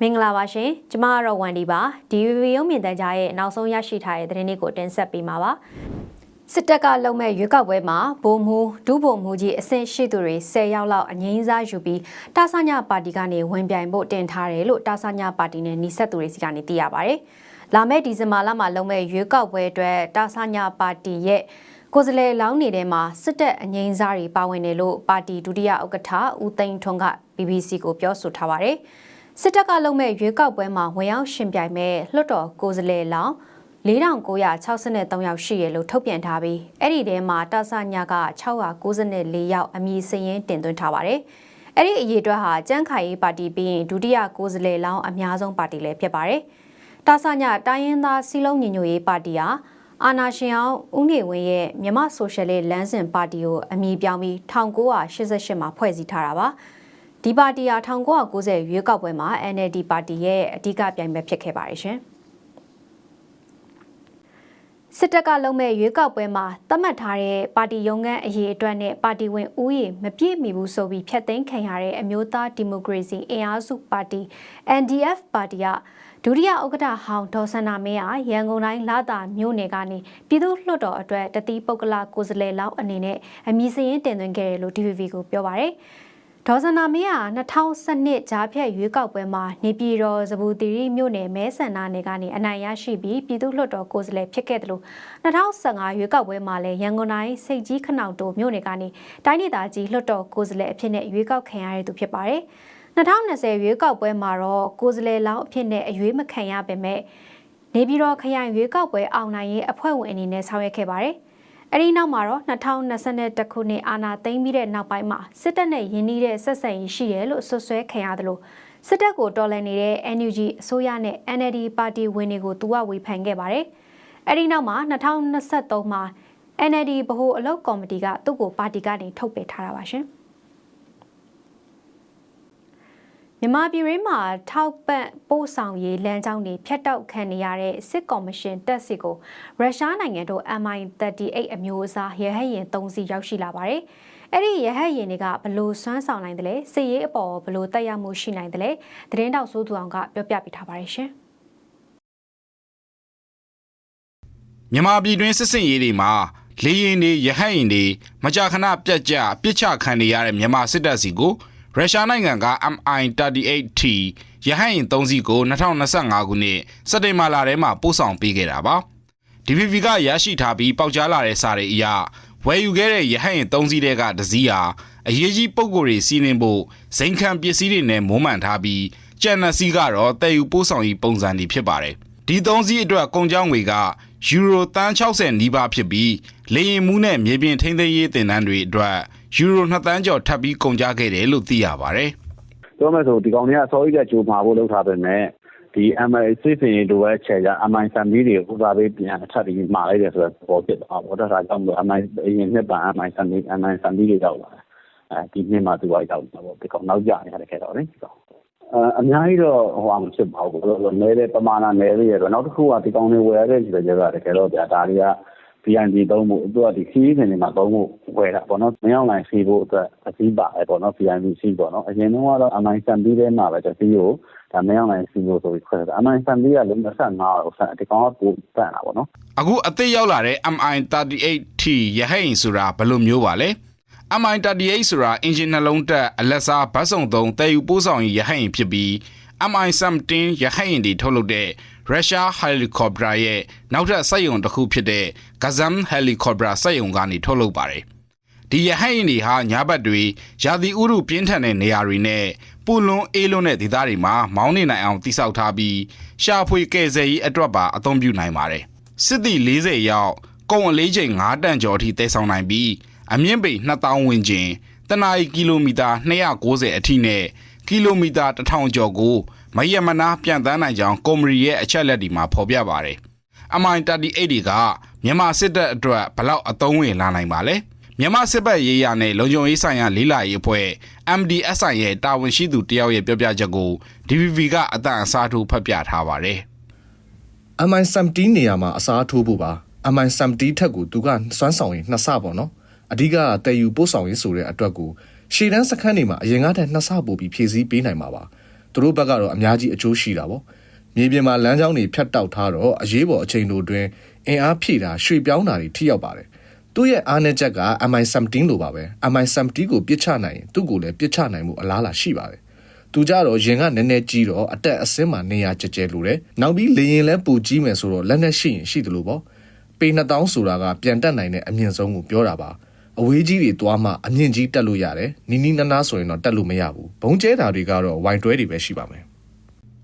မင်္ဂလာပါရှင်ကျမကတော့ဝန်ဒီပါဒီ VV ရုံးမြင်တန်းကြားရဲ့နောက်ဆုံးရရှိထားတဲ့သတင်းလေးကိုတင်ဆက်ပေးမှာပါစစ်တပ်ကလုံမဲ့ရွေးကောက်ပွဲမှာဗိုလ်မှူးဒုဗိုလ်မှူးကြီးအဆင့်ရှိသူတွေ10ယောက်လောက်အငိမ့်စားယူပြီးတာဆညပါတီကနေဝင်ပြိုင်ဖို့တင်ထားတယ်လို့တာဆညပါတီနဲ့နှိဆက်သူတွေစီကနေသိရပါတယ်လာမယ့်ဒီဇင်ဘာလမှာလုံမဲ့ရွေးကောက်ပွဲအတွက်တာဆညပါတီရဲ့ ကိုယ်စားလှယ်လောင်းနေတဲ့မှာစစ်တပ်အငိမ့်စားတွေပါဝင်တယ်လို့ပါတီဒုတိယဥက္ကဋ္ဌဦးသိန်းထွန်းက BBC ကိုပြောဆိုထားပါတယ်။စစ်တပ်ကလုပ်မဲ့ရွေးကောက်ပွဲမှာဝင်ရောက်ရှင်ပြိုင်မဲ့လွှတ်တော်ကိုယ်စားလှယ်လောင်း4963ယောက်ရှိရလို့ထုတ်ပြန်ထားပြီးအဲ့ဒီထဲမှာတာဆညာက694ယောက်အမည်စရင်းတင်သွင်းထားပါတယ်။အဲ့ဒီအရေးအတွက်ဟာကြန့်ခိုင်ရေးပါတီပြီးရင်ဒုတိယကိုယ်စားလှယ်လောင်းအများဆုံးပါတီလည်းဖြစ်ပါတယ်။တာဆညာတိုင်းရင်းသားစီလုံးညီညွတ်ရေးပါတီဟာ အာနာရှင်အောင်ဦးနေဝင်းရဲ့မြမဆိုရှယ်လစ်လမ်းစဉ်ပါတီကိုအမည်ပြောင်းပြီး1988မှာဖွဲ့စည်းထားတာပါဒီပါတီဟာ1990ရွေးကောက်ပွဲမှာ NLD ပါတီရဲ့အဓိကပြိုင်ပွဲဖြစ်ခဲ့ပါတယ်ရှင်စစ်တပ်ကလုံးမဲ့ရွေးကောက်ပွဲမှာသတ်မှတ်ထားတဲ့ပါတီရုံးခန်းအရေးအတွက်နဲ့ပါတီဝင်ဦးရေမပြည့်မီဘူးဆိုပြီးဖျက်သိမ်းခံရတဲ့အမျိုးသားဒီမိုကရေစီအင်အားစုပါတီ NDF ပါတီက ဒုတိယဥက္ကဋ္ဌဟောင်းဒေါ်စန္နာမင်းဟာရန်ကုန်တိုင်းလာတာမြို့နယ်ကနေပြည်သူ့လွှတ်တော်အတွက်တတိပုဂ္ဂလကိုယ်စားလှယ်လောက်အနေနဲ့အမည်စရင်းတင်သွင်းခဲ့တယ်လို့ DVB ကိုပြောပါရယ်ဒေါ်စနာမင်းဟာ2012ဂျားဖြတ်ရွေးကောက်ပွဲမှာနေပြည်တော်စပူတီရီမြို့နယ်မဲဆန္ဒနယ်ကနေအနိုင်ရရှိပြီးပြည်သူ့လွှတ်တော်ကိုယ်စားလှယ်ဖြစ်ခဲ့တယ်လို့2015ရွေးကောက်ပွဲမှာလည်းရန်ကုန်တိုင်းစိတ်ကြီးခနောင်တိုမြို့နယ်ကနေတိုင်းဒေသကြီးလွှတ်တော်ကိုယ်စားလှယ်အဖြစ်နဲ့ရွေးကောက်ခံရတဲ့သူဖြစ်ပါတယ်။ 2020ရွေးကောက်ပွဲမှာတော့ကိုယ်စားလှယ်လောင်းအဖြစ်နဲ့အရွေးမခံရပေမဲ့နေပြည်တော်ခရိုင်ရွေးကောက်ပွဲအောင်နိုင်ရေးအဖွဲ့ဝင်အနေနဲ့ဆောင်ရွက်ခဲ့ပါတယ်။အဲဒီနောက်မှာတော့2021ခုနှစ်အာဏာသိမ်းပြီးတဲ့နောက်ပိုင်းမှာစစ်တပ်နဲ့ယင်းနှီးတဲ့ဆက်ဆံရေးရှိတယ်လို့ဆွဆွဲခံရတယ်လို့စစ်တပ်ကိုတော်လှန်နေတဲ့ NUG အစိုးရနဲ့ NLD ပါတီဝင်တွေကိုသူကဝေဖန်ခဲ့ပါတယ်။အဲဒီနောက်မှာ2023မှာ NLD ဗဟိုအလုပ်ကော်မတီကသူ့ကိုပါတီကနေထုတ်ပယ်ထားတာပါရှင်။ မြန်မာပြည်ရင်းမှာထောက်ပံ့ပို့ဆောင်ရေးလမ်းကြောင်းတွေဖျက်တောက်ခံနေရတဲ့စစ်ကော်မရှင်တပ်စစ်ကိုရုရှားနိုင်ငံတို့ MI38 အမျိုးအစားရဟတ်ယာဉ်၃စီးရောက်ရှိလာပါတယ်။အဲ့ဒီရဟတ်ယာဉ်တွေကဘလို့စွမ်းဆောင်နိုင်တယ်လဲစစ်ရေးအပေါ်ဘလို့တက်ရောက်မှုရှိနိုင်တယ်လဲသတင်းတောက်စိုးသူအောင်ကပြောပြပေးထားပါတယ်ရှင်။မြန်မာပြည်တွင်းစစ်စင်ရေးတွေမှာလေရင်တွေရဟတ်ယာဉ်တွေမကြာခဏပြက်ကျပစ်ချခံနေရတဲ့မြန်မာစစ်တပ်စီကို ရုရှားနိုင်ငံက MI38T ရဟတ်ယာဉ်၃စီးကို2025ခုနှစ်စက်တင်ဘာလထဲမှာပို့ဆောင်ပေးခဲ့တာပါ။ DVB ကရရှိထားပြီးပေါက်ကြားလာတဲ့စာတွေအရဝယ်ယူခဲ့တဲ့ရဟတ်ယာဉ်၃စီးတဲကတစ်စီးဟာအရေးကြီးပုံကိုယ်တွေစီးနှင်းဖို့ဇိမ်ခံပစ္စည်းတွေနဲ့မိုးမှန်ထားပြီးကြံနှစ်စီးကတော့တည်ယူပို့ဆောင်ရေးပုံစံတွေဖြစ်ပါတယ်။ဒီ၃စီးအတွက်ကုန်ကြောင်းငွေကယူရိုတန်း60နီးပါးဖြစ်ပြီးလေယာဉ်မှုနဲ့မြေပြင်ထိန်းသိမ်းရေးတင်နန်းတွေအတွက် ယူရို2တန်းကျော်ထပ်ပြီးကုန်ကြခဲ့တယ်လို့သိရပါတယ်။ပြောမယ်ဆိုဒီကောင်တွေကအစောကြီးကကြိုမှာဖို့လုပ်ထားပေမဲ့ဒီ MI စစ်စင်လိုပဲချက်ကြ MI ဆမ်မီတွေကိုသာပေးပြန်ထပ်ပြီးမှာလိုက်တယ်ဆိုတော့ပေါ်ဖြစ်သွားပေါ့ဒါကြောင့်မို့ MI အရင်နှစ်ပန် MI ဆမ်မီ MI ဆမ်မီတွေရောက်လာတယ်အဲဒီနှစ်မှာသူကရောက်လာပေါ့ဒီကောင်နောက်ကျနေတယ်ခဲ့တော့လေအများကြီးတော့ဟိုမှာမဖြစ်ပါဘူး။နဲတဲ့ပမာဏနဲလေးရတော့နောက်တစ်ခုကဒီကောင်တွေဝယ်ရတဲ့ဒီလိုကြတော့တကယ်တော့ဗျာဒါတွေက BNB သုံးဖို့သူကဒီခီးစဉ်တွေမှာသုံးဖို့ဝယ်တာပေါ့နော်မရောက်နိုင်စီဖို့အတွက်အစည်းပါတယ်ပေါ့နော် BNB စီပေါ့နော်အရင်တော့ကတော့ MI ဆန်ပြီးတဲ့မှာပဲတစီးကိုဒါမရောက်နိုင်စီဖို့ဆိုပြီးခွဲတာ MI ဆန်ပြီးကလည်း25တော့ဆန်ဒီကောင်ကပိုတန်တာပေါ့နော်အခုအသစ်ရောက်လာတဲ့ MI38T ရဟိန်ဆိုတာဘယ်လိုမျိုးပါလဲ MI38 ဆိုတာအင်ဂျင်နှလုံးတက်အလက်စားဘတ်စုံသုံးတည်ယူပို့ဆောင်ရေးရဟိန်ဖြစ်ပြီး MI17 ရဟတ်ယာဉ်တွေထုတ်လုပ်တဲ့ ရုရှားဟယ်လီကော်ပတာရဲ့နောက်ထပ်စက်ရုံတစ်ခုဖြစ်တဲ့ Gazam Helicopter စက်ရုံကနေထုတ်လုပ်ပါတယ်။ဒီရဟတ်ယာဉ်တွေဟာညဘက်တွေရာသီဥတုပြင်းထန်တဲ့နေရာတွေနဲ့ပူလွန်အေးလွန်းတဲ့ဒေသတွေမှာမောင်းနေနိုင်အောင်တိစောက်ထားပြီးရှာဖွေကယ်ဆယ်ရေးအတွက်ပါအသုံးပြုနိုင်ပါတယ်။စစ်သည်40ရောက်ကုန်အလေးချိန်9တန်ကျော်အထိတည်ဆောင်နိုင်ပြီးအမြင့်ပေ2000ဝန်းကျင်တနအီကီလိုမီတာ290အထိနဲ့ကီလိုမီတာ1000ကျော်ကို မယမနာပြန်တန်းနိုင်ကြောင်းကွန်မရီရဲ့အချက်လက်တွေမှာဖော်ပြပါတယ်။ MI38 တွေကမြန်မာစစ်တပ်အတွက်ဘလောက်အသုံးဝင်လာနိုင်ပါလဲ။မြန်မာစစ်ဘက်ရေးရနဲ့လုံခြုံရေးဆိုင်ရာလေးလာရေးအဖွဲ့ MDSI ရဲ့တာဝန်ရှိသူတယောက်ရဲ့ပြောပြချက်ကို DVV ကအတန်အစားထိုးဖတ်ပြထားပါတယ်။ MI17 နေရာမှာအစားထိုးဖို့ပါ MI17 ထက်ကိုသူကစွမ်းဆောင်ရင်နှစ်ဆပေါ့နော်။အဓိကတည်ယူပို့ဆောင်ရေးဆိုတဲ့အတွက်ကိုရှေ့တန်းစခန်းတွေမှာအရင်ကတည်းကနှစ်ဆပို့ပြီးဖြည့်ဆည်းပေးနိုင်မှာပါ သူတို့ဘက်ကတော့အများကြီးအကျိုးရှိတာပေါ့မြေပြင်မှာလမ်းကြောင်းတွေဖြတ်တောက်ထားတော့အရေးပေါ်အချိန်တို့တွင်အင်အားဖြည့်တာရွှေ့ပြောင်းတာတွေထိရောက်ပါတယ်သူ့ရဲ့အားနည်းချက်က MI17 လိုပါပဲ MI17 ကိုပြစ်ချနိုင်ရင်သူ့ကိုလည်းပြစ်ချနိုင်မှုအလားအလာရှိပါတယ်သူကြတော့ရင်ကနည်းနည်းကြီးတော့အတက်အဆင်းမှာနေရာကျကျလိုတယ်နောက်ပြီးလေရင်လဲပူကြီးမယ်ဆိုတော့လက်နဲ့ရှိရင်ရှိတယ်လို့ပေါ့ပေ2000ဆိုတာကပြန်တက်နိုင်တဲ့အမြင့်ဆုံးကိုပြောတာပါ အဝေးကြီးတွေသွားမှအမြင့်ကြီးတက်လို့ရတယ်နီးနီးနားနားဆိုရင်တော့တက်လို့မရဘူးဘုံကျဲတာတွေကတော့ဝိုင်တွဲတွေပဲရှိပါမယ်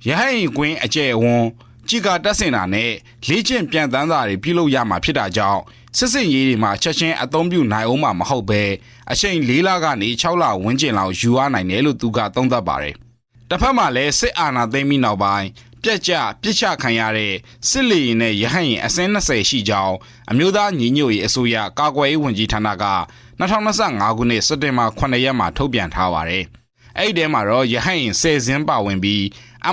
ရဟရင်ကွင်းအကျယ်ဝန်းကြီးကတက်စင်တာနဲ့လေ့ကျင့်ပြန်တန်းတာတွေပြုလုပ်ရမှာဖြစ်တာကြောင့်စစ်စင်ရေးတွေမှာချက်ချင်းအသုံးပြုနိုင်အောင်မှာမဟုတ်ပဲအချိန်၄လကနေ6လဝန်းကျင်လောက်ယူရနိုင်တယ်လို့သူကသုံးသပ်ပါတယ်။တစ်ဖက်မှာလည်းစစ်အာဏာသိမ်းပြီးနောက်ပိုင်း ပြက်ကျပြစ်ချခံရတဲ့စစ်လေရင်နဲ့ရဟရင်အစင်း20ရှိကြောင်းအမျိုးသားညီညွတ်ရေးအစိုးရကာကွယ်ရေးဝန်ကြီးဌာနက2025ခုနှစ်စက်တင်ဘာ9ရက်မှာထုတ်ပြန်ထားပါတယ်။အဲ့ဒီထဲမှာတော့ရဟရင်10စင်းပါဝင်ပြီး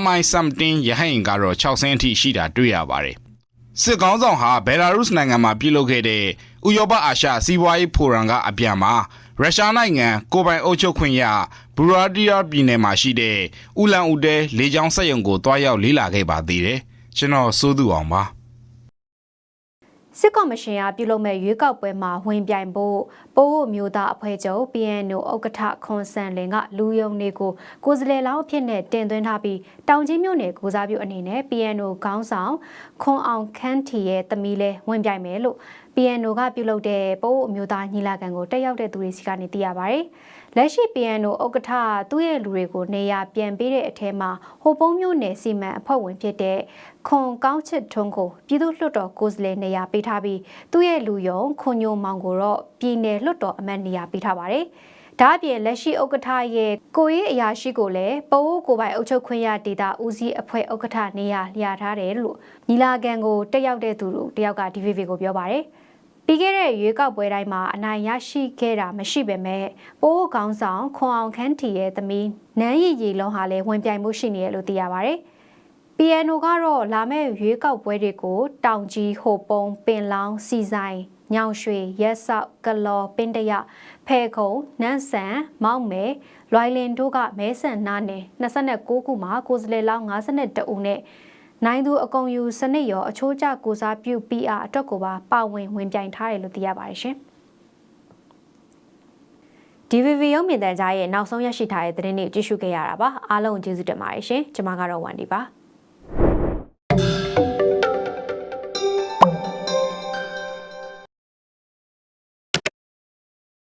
MI-17 ရဟရင်ကတော့6စင်းအထိရှိတာတွေ့ရပါတယ်။စစ်ကောင်းဆောင်ဟာဘယ်လာရုစ်နိုင်ငံမှာပြုလုပ်ခဲ့တဲ့ဥရောပအာရှစီးပွားရေးဖိုရမ်ကအပြန်မှာရုရှားနိုင်ငံကိုပိုင်အုပ်ချုပ်ခွင့်ရ ဘူရာဒီယာပြည်နယ်မှာရှိတဲ့ဥလန်ဦးတဲလေကြောင်းစက်ရုံကိုတွားရောက်လေ့လာခဲ့ပါသေးတယ်။ကျွန်တော်စိုးသူအောင်ပါစစ်ကော်မရှင်ကပြုလုပ်မဲ့ရွေးကောက်ပွဲမှာဝင်ပြိုင်ဖို့ပိုးမျိုးသားအဖွဲ့ချုပ် PNO ဥက္ကဋ္ဌခွန်ဆန်လင်ကလူယုံတွေကိုကိုယ်စားလှယ်လောင်းအဖြစ်နဲ့တင်သွင်းထားပြီးတောင်ကြီးမြို့နယ်ကိုစားပြုအနေနဲ့ PNO ခေါင်းဆောင်ခွန်အောင်ခန်းထီရဲ့တမီးလဲဝင်ပြိုင်မယ်လို့ PNO ကပြုလုပ်တဲ့ပိုးအမျိုးသားညီလာခံကိုတက်ရောက်တဲ့သူတွေစီကနေသိရပါဗျ။လက်ရှိ PNO ဥက္ကဋ္ဌသူ့ရဲ့လူတွေကိုနေရာပြန်ပေးတဲ့အထက်မှာဟိုပုံးမျိုးနယ်စီမံအဖွဲ့ဝင်ဖြစ်တဲ့ခွန်ကောင်းချစ်ထွန်းကိုပြည်သူ့လွှတ်တော်ကိုယ်စားလှယ်နေရာပေးထားပြီးသူ့ရဲ့လူယုံခွန်ညိုမောင်ကိုတော့ပြည်နယ်လွှတ်တော်အမတ်နေရာပေးထားပါတယ်။ဒါအပြင်လက်ရှိဥက္ကဋ္ဌရဲ့ကိုရေးအရာရှိကိုလည်းပအိုးကိုပိုင်အုပ်ချုပ်ခွင့်ရဒေတာဦးစီးအဖွဲ့ဥက္ကဋ္ဌနေရာလျာထားတယ်လို့ညီလာခံကိုတက်ရောက်တဲ့သူတို့တယောက်က DVB ကိုပြောပါတယ်။ ပြီးခဲ့တဲ့ရွေးကောက်ပွဲတိုင်းမှာအနိုင်ရရှိခဲ့တာမရှိပေမဲ့ပိုးကောင်းဆောင်ခွန်အောင်ခန်းထီရဲ့သမီးနန်းရည်ရည်လုံးဟာလည်းဝင်ပြိုင်မှုရှိနေတယ်လို့သိရပါဗျ။ PNO ကတော့လာမယ့်ရွေးကောက်ပွဲတွေကိုတောင်ကြီးဟိုပုံပင်လောင်းစီဆိုင်ညောင်ရွှေရက်ဆောက်ကလော်ပင်တရဖဲခုံနန်းဆန်မောက်မဲလွိုင်လင်တို့ကမဲဆန်နာနယ်29ခုမှာကိုယ်စားလှယ်လောင်း52ဦးနဲ့ နိုင်သူအကုံယူစနစ်ရောအချိုးကျကိုစားပြု PR အတွက်ကိုပါပါဝင်ဝင်ပြိုင်ထားတယ်လို့သိရပါတယ်ရှင်။ DVV ရုံးမြင်တန်ကြားရဲ့နောက်ဆုံးရရှိထားတဲ့သတင်းတွေကြည့်ရှုခဲ့ရတာပါအားလုံးကျေးဇူးတင်ပါတယ်ရှင်ကျွန်မကတော့ဝန်ဒီပါ